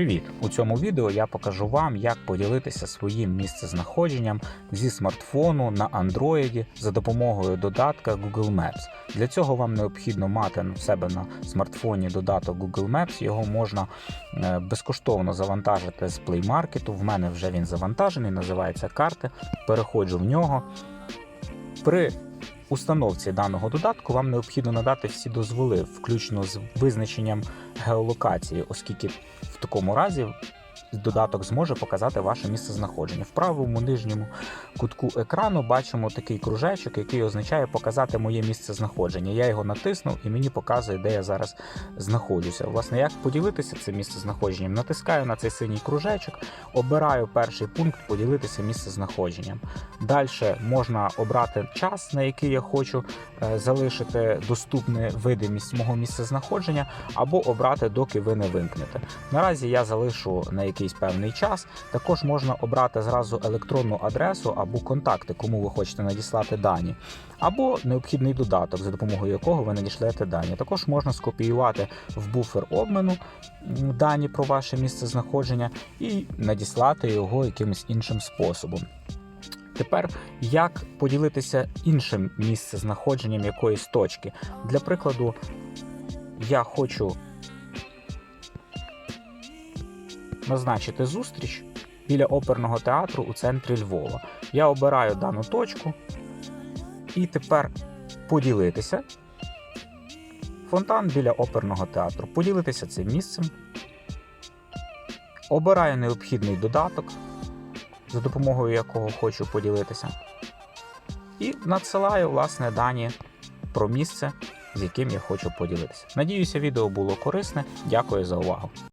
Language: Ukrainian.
Привіт! У цьому відео я покажу вам, як поділитися своїм місцезнаходженням зі смартфону на Android за допомогою додатка Google Maps. Для цього вам необхідно мати в себе на смартфоні додаток Google Maps. Його можна е, безкоштовно завантажити з Play Market. В мене вже він завантажений, називається карти. Переходжу в нього. При установці даного додатку вам необхідно надати всі дозволи, включно з визначенням геолокації, оскільки в такому разі додаток зможе показати ваше місце знаходження. В правому нижньому кутку екрану бачимо такий кружечок, який означає показати моє місце знаходження. Я його натиснув і мені показує, де я зараз знаходжуся. Власне, як поділитися цим місце знаходженням? Натискаю на цей синій кружечок, обираю перший пункт поділитися місце знаходженням. Далі можна обрати час, на який я хочу е, залишити доступну видимість мого місця знаходження, або обрати, доки ви не вимкнете. Наразі я залишу на якийсь певний час. Також можна обрати зразу електронну адресу або контакти, кому ви хочете надіслати дані, або необхідний додаток, за допомогою якого ви надішлете дані. Також можна скопіювати в буфер обміну дані про ваше місце знаходження і надіслати його якимось іншим способом. Тепер як поділитися іншим місцезнаходженням якоїсь точки. Для прикладу, я хочу назначити зустріч біля оперного театру у центрі Львова. Я обираю дану точку і тепер поділитися. Фонтан біля оперного театру. Поділитися цим місцем. Обираю необхідний додаток, за допомогою якого хочу поділитися. І надсилаю власне дані про місце, з яким я хочу поділитися. Надіюся, відео було корисне. Дякую за увагу.